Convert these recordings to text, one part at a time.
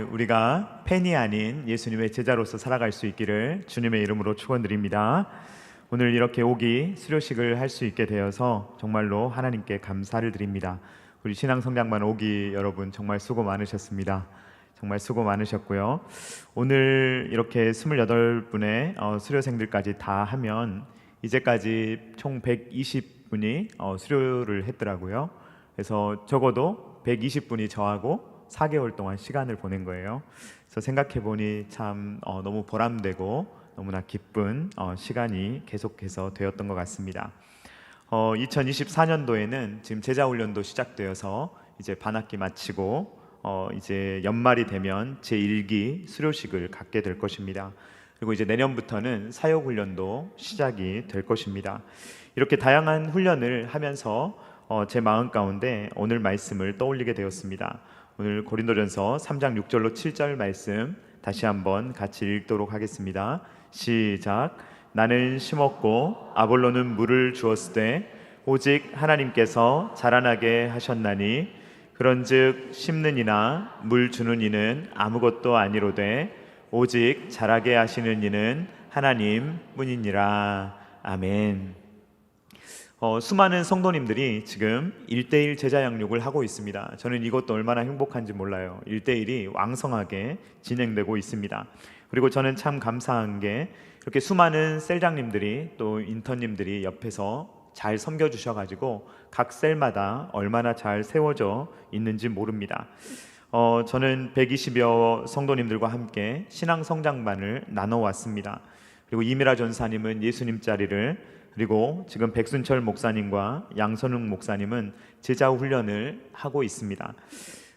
우리가 팬이 아닌 예수님의 제자로서 살아갈 수 있기를 주님의 이름으로 축원드립니다. 오늘 이렇게 오기 수료식을 할 수 있게 되어서 정말로 하나님께 감사를 드립니다. 우리 신앙 성장반 오기 여러분 정말 수고 많으셨습니다. 정말 수고 많으셨고요. 오늘 이렇게 28분의 어, 수료생들까지 다 하면 이제까지 총 120분이 어, 수료를 했더라고요. 그래서 적어도 120분이 저하고 4개월 동안 시간을 보낸 거예요. 그래서 생각해 보니 참 어, 너무 보람되고 너무나 기쁜 어, 시간이 계속해서 되었던 것 같습니다. 어, 2024년도에는 지금 제자 훈련도 시작되어서 이제 반학기 마치고 어, 이제 연말이 되면 제 1기 수료식을 갖게 될 것입니다. 그리고 이제 내년부터는 사역 훈련도 시작이 될 것입니다. 이렇게 다양한 훈련을 하면서 어, 제 마음 가운데 오늘 말씀을 떠올리게 되었습니다. 오늘 고린도전서 3장 6절로 7절 말씀 다시 한번 같이 읽도록 하겠습니다. 시작. 나는 심었고 아볼로는 물을 주었을 때 오직 하나님께서 자라나게 하셨나니 그런즉 심는 이나 물 주는 이는 아무것도 아니로되 오직 자라게 하시는 이는 하나님 뿐이니라. 아멘. 어, 수많은 성도님들이 지금 일대일 제자 양육을 하고 있습니다. 저는 이것도 얼마나 행복한지 몰라요. 일대일이 왕성하게 진행되고 있습니다. 그리고 저는 참 감사한 게 이렇게 수많은 셀장님들이 또 인턴님들이 옆에서 잘 섬겨 주셔 가지고 각 셀마다 얼마나 잘 세워져 있는지 모릅니다. 어, 저는 120여 성도님들과 함께 신앙 성장반을 나눠 왔습니다. 그리고 이미라 전사님은 예수님 자리를 그리고 지금 백순철 목사님과 양선웅 목사님은 제자 훈련을 하고 있습니다.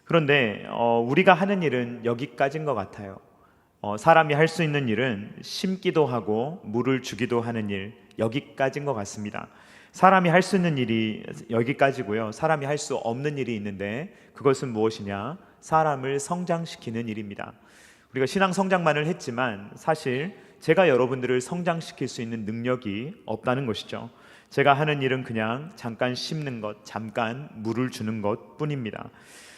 그런데 어, 우리가 하는 일은 여기까지인 것 같아요. 어, 사람이 할 수 있는 일은 심기도 하고 물을 주기도 하는 일 여기까지인 것 같습니다. 사람이 할 수 있는 일이 여기까지고요. 사람이 할 수 없는 일이 있는데 그것은 무엇이냐? 사람을 성장시키는 일입니다. 우리가 신앙 성장만을 했지만 사실 제가 여러분들을 성장시킬 수 있는 능력이 없다는 것이죠. 제가 하는 일은 그냥 잠깐 심는 것, 잠깐 물을 주는 것 뿐입니다.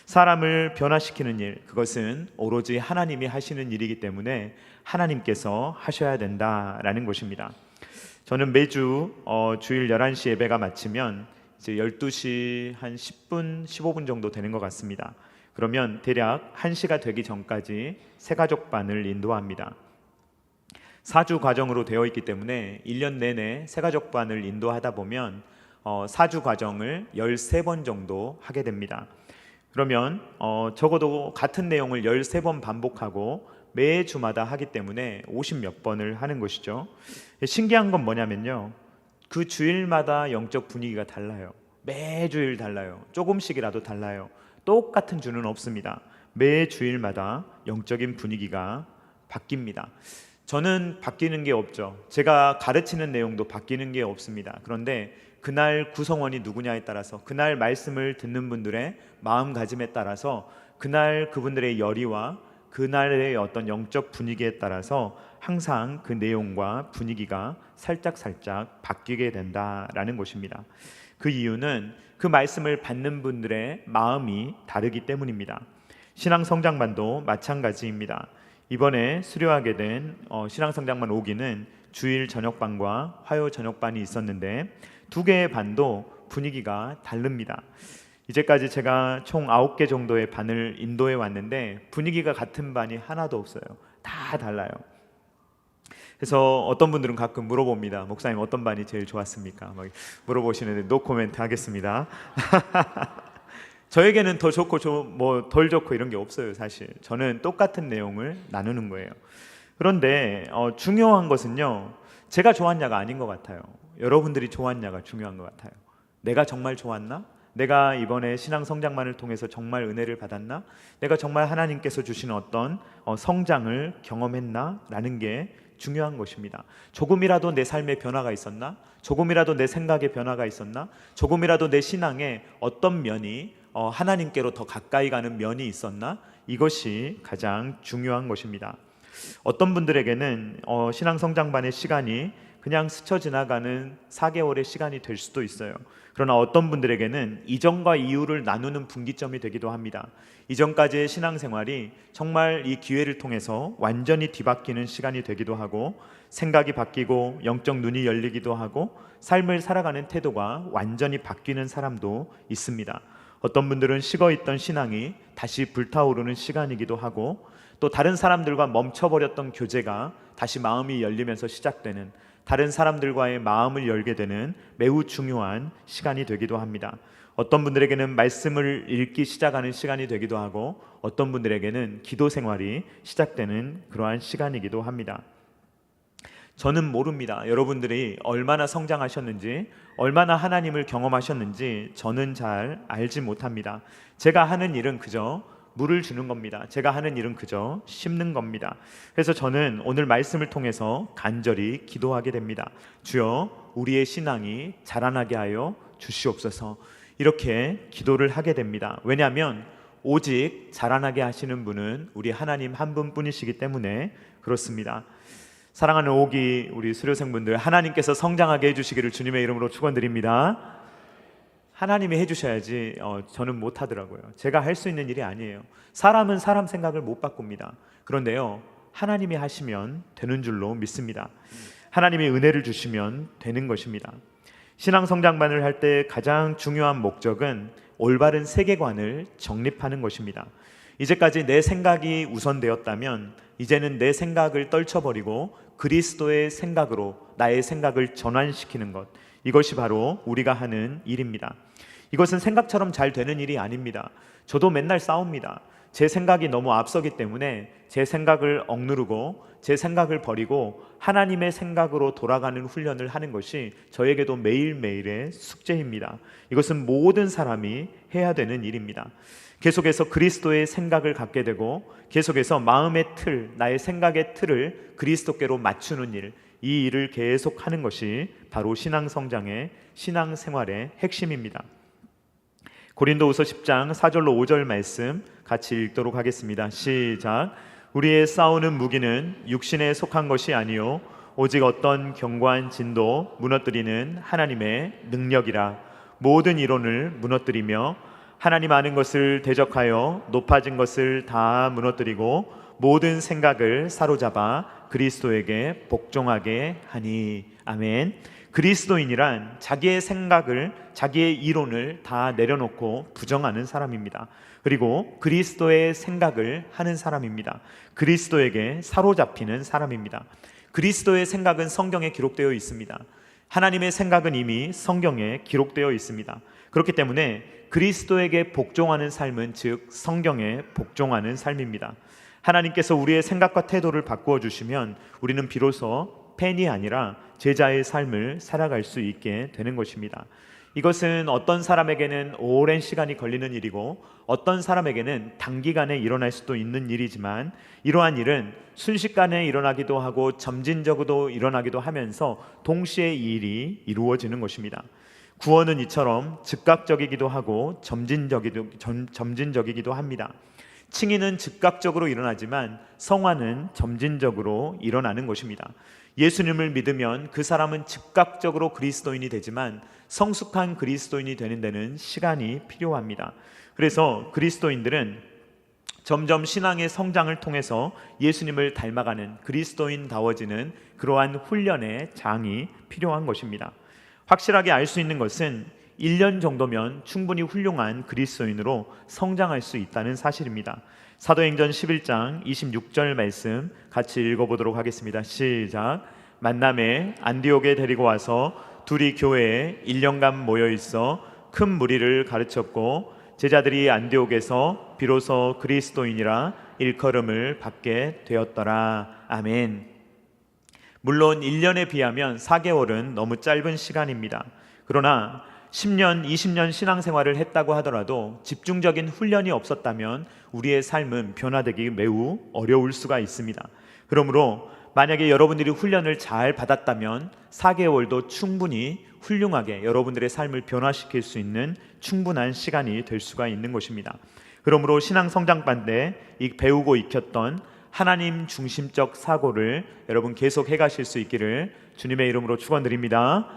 사람을 변화시키는 일, 그것은 오로지 하나님이 하시는 일이기 때문에 하나님께서 하셔야 된다라는 것입니다. 저는 매주 어, 주일 11시 예배가 마치면 이제 12시 한 10분, 15분 정도 되는 것 같습니다. 그러면 대략 1시가 되기 전까지 새가족 반을 인도합니다. 사주 과정으로 되어 있기 때문에 1년 내내 새가족 반을 인도하다 보면 어, 사주 과정을 13번 정도 하게 됩니다. 그러면 어, 적어도 같은 내용을 13번 반복하고 매 주마다 하기 때문에 50몇 번을 하는 것이죠. 신기한 건 뭐냐면요. 그 주일마다 영적 분위기가 달라요. 매주일 달라요. 조금씩이라도 달라요. 똑같은 주는 없습니다. 매 주일마다 영적인 분위기가 바뀝니다. 저는 바뀌는 게 없죠. 제가 가르치는 내용도 바뀌는 게 없습니다. 그런데 그날 구성원이 누구냐에 따라서 그날 말씀을 듣는 분들의 마음가짐에 따라서 그날 그분들의 열의와 그날의 어떤 영적 분위기에 따라서 항상 그 내용과 분위기가 살짝 살짝 바뀌게 된다라는 것입니다. 그 이유는 그 말씀을 받는 분들의 마음이 다르기 때문입니다. 신앙 성장반도 마찬가지입니다. 이번에 수료하게 된 어, 신앙 성장반 5기는 주일 저녁반과 화요 저녁반이 있었는데 두 개의 반도 분위기가 다릅니다. 이제까지 제가 총 9개 정도의 반을 인도해 왔는데 분위기가 같은 반이 하나도 없어요. 다 달라요. 그래서 어떤 분들은 가끔 물어봅니다. 목사님 어떤 반이 제일 좋았습니까? 막 물어보시는데 노 코멘트 하겠습니다. 저에게는 더 좋고 뭐 덜 좋고 이런 게 없어요, 사실. 저는 똑같은 내용을 나누는 거예요. 그런데 어, 중요한 것은요, 제가 좋았냐가 아닌 것 같아요. 여러분들이 좋았냐가 중요한 것 같아요. 내가 정말 좋았나? 내가 이번에 신앙 성장만을 통해서 정말 은혜를 받았나? 내가 정말 하나님께서 주신 어떤 어, 성장을 경험했나? 라는 게 중요한 것입니다. 조금이라도 내 삶에 변화가 있었나? 조금이라도 내 생각에 변화가 있었나? 조금이라도 내 신앙에 어떤 면이 어, 하나님께로 더 가까이 가는 면이 있었나? 이것이 가장 중요한 것입니다. 어떤 분들에게는 어, 신앙 성장반의 시간이 그냥 스쳐 지나가는 4개월의 시간이 될 수도 있어요. 그러나 어떤 분들에게는 이전과 이후를 나누는 분기점이 되기도 합니다. 이전까지의 신앙생활이 정말 이 기회를 통해서 완전히 뒤바뀌는 시간이 되기도 하고 생각이 바뀌고 영적 눈이 열리기도 하고 삶을 살아가는 태도가 완전히 바뀌는 사람도 있습니다. 어떤 분들은 식어 있던 신앙이 다시 불타오르는 시간이기도 하고 또 다른 사람들과 멈춰버렸던 교제가 다시 마음이 열리면서 시작되는 다른 사람들과의 마음을 열게 되는 매우 중요한 시간이 되기도 합니다. 어떤 분들에게는 말씀을 읽기 시작하는 시간이 되기도 하고 어떤 분들에게는 기도 생활이 시작되는 그러한 시간이기도 합니다. 저는 모릅니다. 여러분들이 얼마나 성장하셨는지, 얼마나 하나님을 경험하셨는지 저는 잘 알지 못합니다. 제가 하는 일은 그저 물을 주는 겁니다. 제가 하는 일은 그저 심는 겁니다. 그래서 저는 오늘 말씀을 통해서 간절히 기도하게 됩니다. 주여, 우리의 신앙이 자라나게 하여 주시옵소서. 이렇게 기도를 하게 됩니다. 왜냐하면 오직 자라나게 하시는 분은 우리 하나님 한 분뿐이시기 때문에 그렇습니다. 사랑하는 오기 우리 수료생분들 하나님께서 성장하게 해주시기를 주님의 이름으로 축원드립니다. 하나님이 해주셔야지 어, 저는 못하더라고요. 제가 할 수 있는 일이 아니에요. 사람은 사람 생각을 못 바꿉니다. 그런데요 하나님이 하시면 되는 줄로 믿습니다. 하나님이 은혜를 주시면 되는 것입니다. 신앙 성장반을 할 때 가장 중요한 목적은 올바른 세계관을 정립하는 것입니다. 이제까지 내 생각이 우선되었다면 이제는 내 생각을 떨쳐버리고 그리스도의 생각으로 나의 생각을 전환시키는 것. 이것이 바로 우리가 하는 일입니다. 이것은 생각처럼 잘 되는 일이 아닙니다. 저도 맨날 싸웁니다. 제 생각이 너무 앞서기 때문에 제 생각을 억누르고 제 생각을 버리고 하나님의 생각으로 돌아가는 훈련을 하는 것이 저에게도 매일매일의 숙제입니다. 이것은 모든 사람이 해야 되는 일입니다. 계속해서 그리스도의 생각을 갖게 되고 계속해서 마음의 틀, 나의 생각의 틀을 그리스도께로 맞추는 일, 이 일을 계속 하는 것이 바로 신앙 성장의 신앙 생활의 핵심입니다. 고린도후서 10장 4절로 5절 말씀 같이 읽도록 하겠습니다. 시작. 우리의 싸우는 무기는 육신에 속한 것이 아니요 오직 어떤 견고한 진도 무너뜨리는 하나님의 능력이라 모든 이론을 무너뜨리며 하나님 아는 것을 대적하여 높아진 것을 다 무너뜨리고 모든 생각을 사로잡아 그리스도에게 복종하게 하니 아멘. 그리스도인이란 자기의 생각을 자기의 이론을 다 내려놓고 부정하는 사람입니다. 그리고 그리스도의 생각을 하는 사람입니다. 그리스도에게 사로잡히는 사람입니다. 그리스도의 생각은 성경에 기록되어 있습니다. 하나님의 생각은 이미 성경에 기록되어 있습니다. 그렇기 때문에 그리스도에게 복종하는 삶은 즉 성경에 복종하는 삶입니다. 하나님께서 우리의 생각과 태도를 바꾸어 주시면 우리는 비로소 팬이 아니라 제자의 삶을 살아갈 수 있게 되는 것입니다. 이것은 어떤 사람에게는 오랜 시간이 걸리는 일이고 어떤 사람에게는 단기간에 일어날 수도 있는 일이지만 이러한 일은 순식간에 일어나기도 하고 점진적으로 일어나기도 하면서 동시에 이 일이 이루어지는 것입니다. 구원은 이처럼 즉각적이기도 하고 점진적이기도, 점, 점진적이기도 합니다. 칭의는 즉각적으로 일어나지만 성화는 점진적으로 일어나는 것입니다. 예수님을 믿으면 그 사람은 즉각적으로 그리스도인이 되지만 성숙한 그리스도인이 되는 데는 시간이 필요합니다. 그래서 그리스도인들은 점점 신앙의 성장을 통해서 예수님을 닮아가는 그리스도인다워지는 그러한 훈련의 장이 필요한 것입니다. 확실하게 알 수 있는 것은 1년 정도면 충분히 훌륭한 그리스도인으로 성장할 수 있다는 사실입니다. 사도행전 11장 26절 말씀 같이 읽어보도록 하겠습니다. 시작. 만남에 안디옥에 데리고 와서 둘이 교회에 1년간 모여 있어 큰 무리를 가르쳤고 제자들이 안디옥에서 비로소 그리스도인이라 일컬음을 받게 되었더라. 아멘. 물론 1년에 비하면 4개월은 너무 짧은 시간입니다. 그러나 10년, 20년 신앙생활을 했다고 하더라도 집중적인 훈련이 없었다면 우리의 삶은 변화되기 매우 어려울 수가 있습니다. 그러므로 만약에 여러분들이 훈련을 잘 받았다면 4개월도 충분히 훌륭하게 여러분들의 삶을 변화시킬 수 있는 충분한 시간이 될 수가 있는 것입니다. 그러므로 신앙 성장반 때 배우고 익혔던 하나님 중심적 사고를 여러분 계속 해가실 수 있기를 주님의 이름으로 축원드립니다.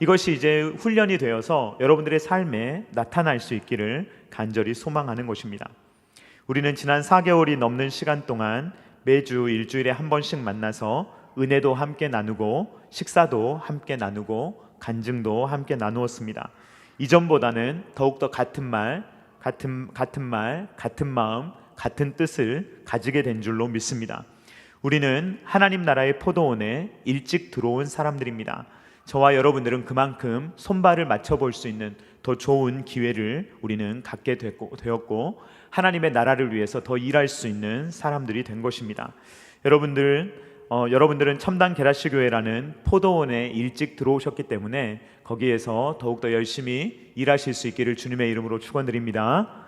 이것이 이제 훈련이 되어서 여러분들의 삶에 나타날 수 있기를 간절히 소망하는 것입니다. 우리는 지난 4개월이 넘는 시간 동안 매주 일주일에 한 번씩 만나서 은혜도 함께 나누고 식사도 함께 나누고 간증도 함께 나누었습니다. 이전보다는 더욱더 같은 말, 같은 같은 말, 같은 마음, 같은 뜻을 가지게 된 줄로 믿습니다. 우리는 하나님 나라의 포도원에 일찍 들어온 사람들입니다. 저와 여러분들은 그만큼 손발을 맞춰 볼 수 있는 더 좋은 기회를 우리는 갖게 되었고 하나님의 나라를 위해서 더 일할 수 있는 사람들이 된 것입니다. 여러분들 어, 여러분들은 첨단 게라시 교회라는 포도원에 일찍 들어오셨기 때문에 거기에서 더욱더 열심히 일하실 수 있기를 주님의 이름으로 축원드립니다.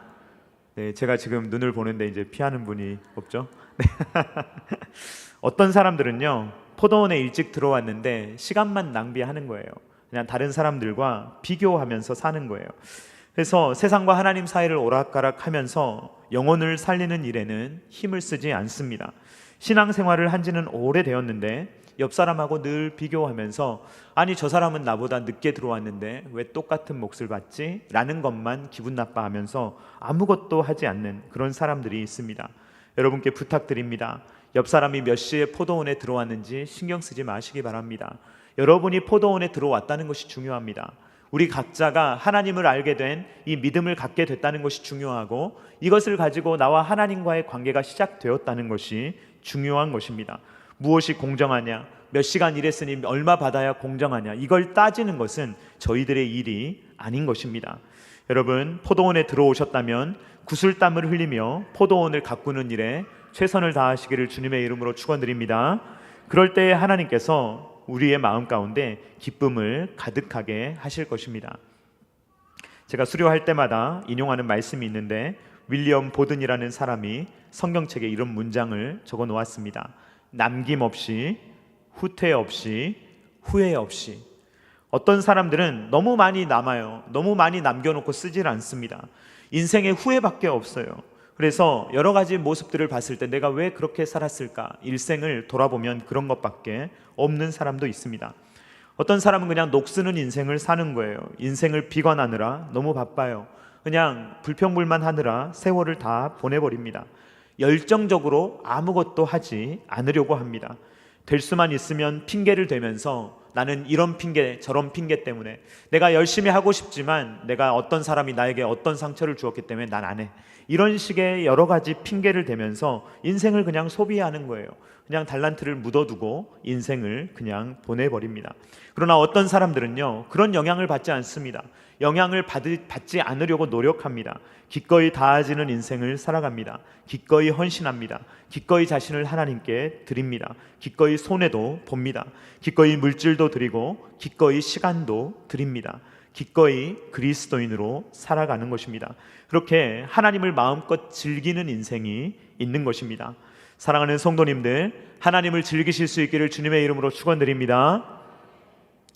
네, 제가 지금 눈을 보는데 이제 피하는 분이 없죠. 네. 어떤 사람들은요 포도원에 일찍 들어왔는데 시간만 낭비하는 거예요. 그냥 다른 사람들과 비교하면서 사는 거예요. 그래서 세상과 하나님 사이를 오락가락하면서 영혼을 살리는 일에는 힘을 쓰지 않습니다. 신앙 생활을 한지는 오래되었는데 옆 사람하고 늘 비교하면서 아니 저 사람은 나보다 늦게 들어왔는데 왜 똑같은 몫을 받지? 라는 것만 기분 나빠하면서 아무것도 하지 않는 그런 사람들이 있습니다. 여러분께 부탁드립니다. 옆 사람이 몇 시에 포도원에 들어왔는지 신경 쓰지 마시기 바랍니다. 여러분이 포도원에 들어왔다는 것이 중요합니다. 우리 각자가 하나님을 알게 된 이 믿음을 갖게 됐다는 것이 중요하고 이것을 가지고 나와 하나님과의 관계가 시작되었다는 것이 중요한 것입니다. 무엇이 공정하냐? 몇 시간 일했으니 얼마 받아야 공정하냐? 이걸 따지는 것은 저희들의 일이 아닌 것입니다. 여러분, 포도원에 들어오셨다면 구슬땀을 흘리며 포도원을 가꾸는 일에 최선을 다하시기를 주님의 이름으로 축원드립니다. 그럴 때 하나님께서 우리의 마음 가운데 기쁨을 가득하게 하실 것입니다. 제가 수료할 때마다 인용하는 말씀이 있는데 윌리엄 보든이라는 사람이 성경책에 이런 문장을 적어 놓았습니다. 남김없이 후퇴 없이 후회 없이 어떤 사람들은 너무 많이 남아요. 너무 많이 남겨놓고 쓰질 않습니다. 인생에 후회밖에 없어요. 그래서 여러 가지 모습들을 봤을 때 내가 왜 그렇게 살았을까? 일생을 돌아보면 그런 것밖에 없는 사람도 있습니다. 어떤 사람은 그냥 녹쓰는 인생을 사는 거예요. 인생을 비관하느라 너무 바빠요. 그냥 불평불만 하느라 세월을 다 보내버립니다. 열정적으로 아무것도 하지 않으려고 합니다. 될 수만 있으면 핑계를 대면서 나는 이런 핑계 저런 핑계 때문에 내가 열심히 하고 싶지만 내가 어떤 사람이 나에게 어떤 상처를 주었기 때문에 난 안 해. 이런 식의 여러 가지 핑계를 대면서 인생을 그냥 소비하는 거예요. 그냥 달란트를 묻어두고 인생을 그냥 보내버립니다. 그러나 어떤 사람들은요, 그런 영향을 받지 않습니다. 영향을 받지 않으려고 노력합니다. 기꺼이 다아지는 인생을 살아갑니다. 기꺼이 헌신합니다. 기꺼이 자신을 하나님께 드립니다. 기꺼이 손해도 봅니다. 기꺼이 물질도 드리고 기꺼이 시간도 드립니다. 기꺼이 그리스도인으로 살아가는 것입니다. 그렇게 하나님을 마음껏 즐기는 인생이 있는 것입니다. 사랑하는 성도님들, 하나님을 즐기실 수 있기를 주님의 이름으로 축원드립니다.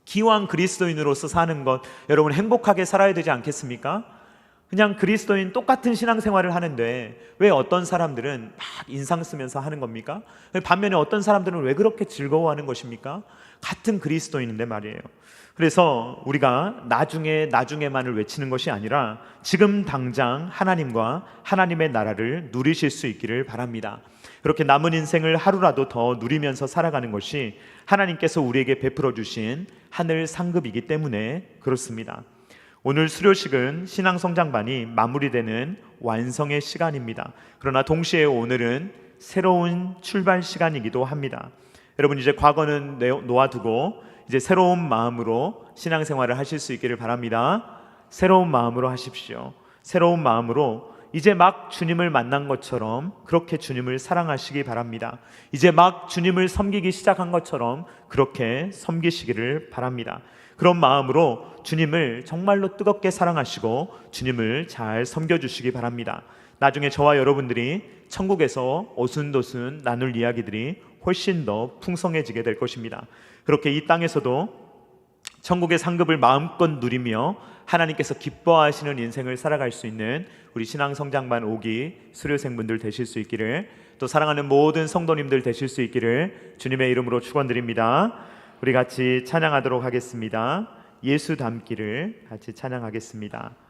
기왕 그리스도인으로서 사는 것 여러분 행복하게 살아야 되지 않겠습니까? 그냥 그리스도인 똑같은 신앙생활을 하는데 왜 어떤 사람들은 막 인상 쓰면서 하는 겁니까? 반면에 어떤 사람들은 왜 그렇게 즐거워하는 것입니까? 같은 그리스도인인데 말이에요. 그래서 우리가 나중에 나중에만을 외치는 것이 아니라 지금 당장 하나님과 하나님의 나라를 누리실 수 있기를 바랍니다. 그렇게 남은 인생을 하루라도 더 누리면서 살아가는 것이 하나님께서 우리에게 베풀어 주신 하늘 상급이기 때문에 그렇습니다. 오늘 수료식은 신앙 성장반이 마무리되는 완성의 시간입니다. 그러나 동시에 오늘은 새로운 출발 시간이기도 합니다. 여러분 이제 과거는 놓아두고 이제 새로운 마음으로 신앙생활을 하실 수 있기를 바랍니다. 새로운 마음으로 하십시오. 새로운 마음으로 이제 막 주님을 만난 것처럼 그렇게 주님을 사랑하시기 바랍니다. 이제 막 주님을 섬기기 시작한 것처럼 그렇게 섬기시기를 바랍니다. 그런 마음으로 주님을 정말로 뜨겁게 사랑하시고 주님을 잘 섬겨주시기 바랍니다. 나중에 저와 여러분들이 천국에서 오순도순 나눌 이야기들이 훨씬 더 풍성해지게 될 것입니다. 그렇게 이 땅에서도 천국의 상급을 마음껏 누리며 하나님께서 기뻐하시는 인생을 살아갈 수 있는 우리 신앙 성장반 오기 수료생분들 되실 수 있기를 또 사랑하는 모든 성도님들 되실 수 있기를 주님의 이름으로 축원드립니다. 우리 같이 찬양하도록 하겠습니다. 예수 닮기를 같이 찬양하겠습니다.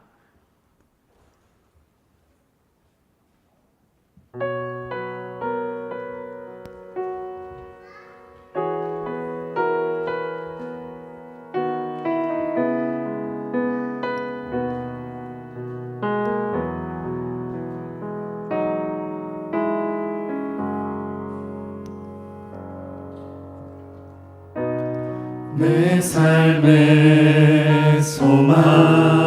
삶의 소망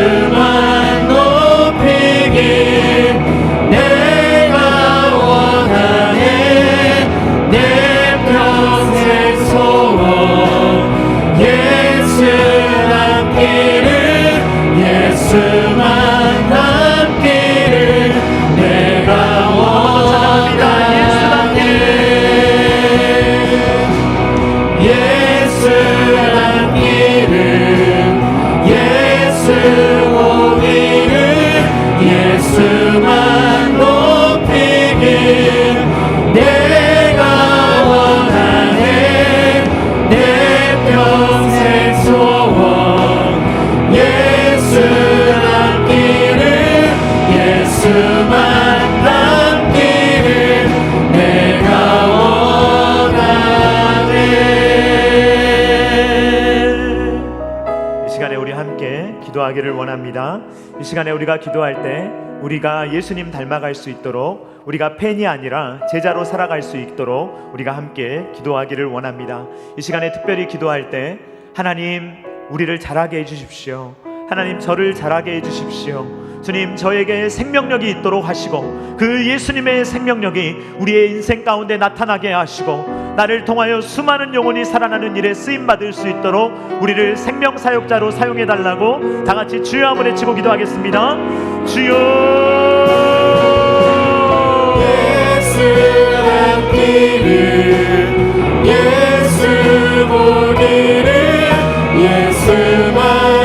예수 기도하기를 원합니다. 이 시간에 우리가 기도할 때 우리가 예수님 닮아갈 수 있도록 우리가 팬이 아니라 제자로 살아갈 수 있도록 우리가 함께 기도하기를 원합니다. 이 시간에 특별히 기도할 때 하나님 우리를 자라게 해 주십시오. 하나님 저를 자라게 해 주십시오. 주님 저에게 생명력이 있도록 하시고 그 예수님의 생명력이 우리의 인생 가운데 나타나게 하시고 나를 통하여 수많은 영혼이 살아나는 일에 쓰임 받을 수 있도록 우리를 생명 사역자로 사용해 달라고 다 같이 주여 한번 외치고 기도하겠습니다. 주여 예수 보기를 예수만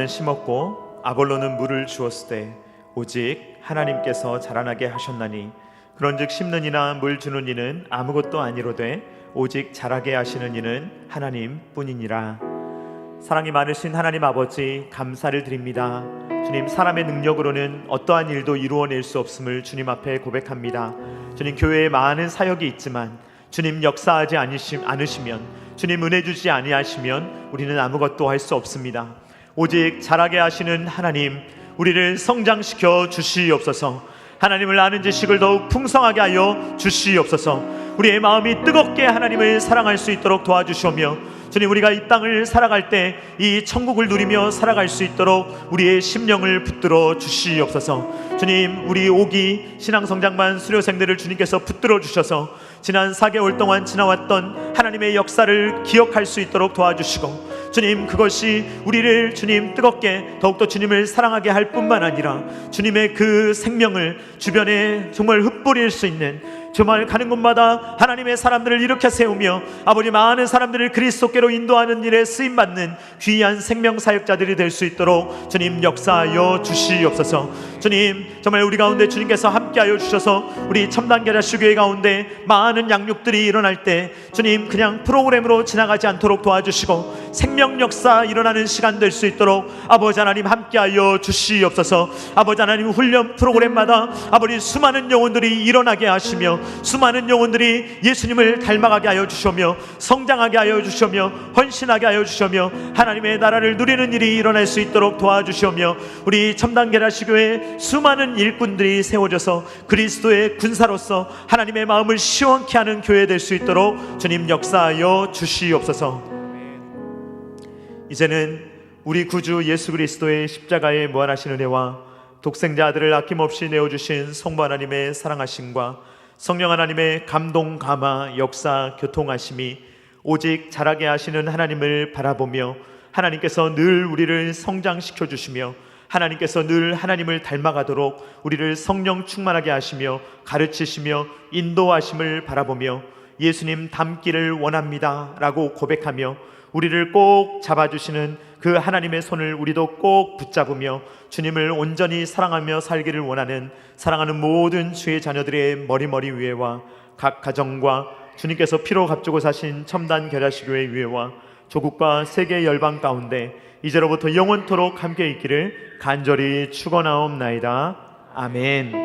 베드로는 심었고 아볼로는 물을 주었을 때 오직 하나님께서 자라나게 하셨나니 그런즉 심는 이나 물 주는 이는 아무것도 아니로되 오직 자라게 하시는 이는 하나님뿐이니라 사랑이 많으신 하나님 아버지 감사를 드립니다. 주님 사람의 능력으로는 어떠한 일도 이루어낼 수 없음을 주님 앞에 고백합니다. 주님 교회에 많은 사역이 있지만 주님 역사하지 않으시- 않으시면 주님 은혜 주지 아니하시면 우리는 아무것도 할 수 없습니다. 오직 자라게 하시는 하나님 우리를 성장시켜 주시옵소서. 하나님을 아는 지식을 더욱 풍성하게 하여 주시옵소서. 우리의 마음이 뜨겁게 하나님을 사랑할 수 있도록 도와주시오며 주님 우리가 이 땅을 살아갈 때 이 천국을 누리며 살아갈 수 있도록 우리의 심령을 붙들어 주시옵소서. 주님 우리 오기 신앙 성장반 수료생들을 주님께서 붙들어 주셔서 지난 4개월 동안 지나왔던 하나님의 역사를 기억할 수 있도록 도와주시고 주님 그것이 우리를 주님 뜨겁게 더욱더 주님을 사랑하게 할 뿐만 아니라 주님의 그 생명을 주변에 정말 흩뿌릴 수 있는 정말 가는 곳마다 하나님의 사람들을 일으켜 세우며 아버지 많은 사람들을 그리스도께로 인도하는 일에 쓰임 받는 귀한 생명 사역자들이 될 수 있도록 주님 역사하여 주시옵소서. 주님 정말 우리 가운데 주님께서 함께하여 주셔서 우리 첨단 계라 시 교회 가운데 많은 양육들이 일어날 때 주님 그냥 프로그램으로 지나가지 않도록 도와주시고 생명 역사 일어나는 시간 될 수 있도록 아버지 하나님 함께하여 주시옵소서. 아버지 하나님 훈련 프로그램마다 아버지 수많은 영혼들이 일어나게 하시며 수많은 영혼들이 예수님을 닮아가게 하여 주시며 성장하게 하여 주시며 헌신하게 하여 주시며 하나님의 나라를 누리는 일이 일어날 수 있도록 도와주시며 우리 첨단 계라 시 교회 수많은 일꾼들이 세워져서 그리스도의 군사로서 하나님의 마음을 시원케 하는 교회 될 수 있도록 주님 역사하여 주시옵소서. 이제는 우리 구주 예수 그리스도의 십자가의 무한하신 은혜와 독생자 아들을 아낌없이 내어 주신 성부 하나님의 사랑하심과 성령 하나님의 감동 감화 역사 교통하심이 오직 자라게 하시는 하나님을 바라보며 하나님께서 늘 우리를 성장시켜 주시며 하나님께서 늘 하나님을 닮아가도록 우리를 성령 충만하게 하시며 가르치시며 인도하심을 바라보며 예수님 닮기를 원합니다 라고 고백하며 우리를 꼭 잡아주시는 그 하나님의 손을 우리도 꼭 붙잡으며 주님을 온전히 사랑하며 살기를 원하는 사랑하는 모든 주의 자녀들의 머리머리 위에와 각 가정과 주님께서 피로 값주고 사신 첨단 계라시교회 위에와 조국과 세계 열방 가운데 이제로부터 영원토록 함께 있기를 간절히 축원하옵나이다. 아멘.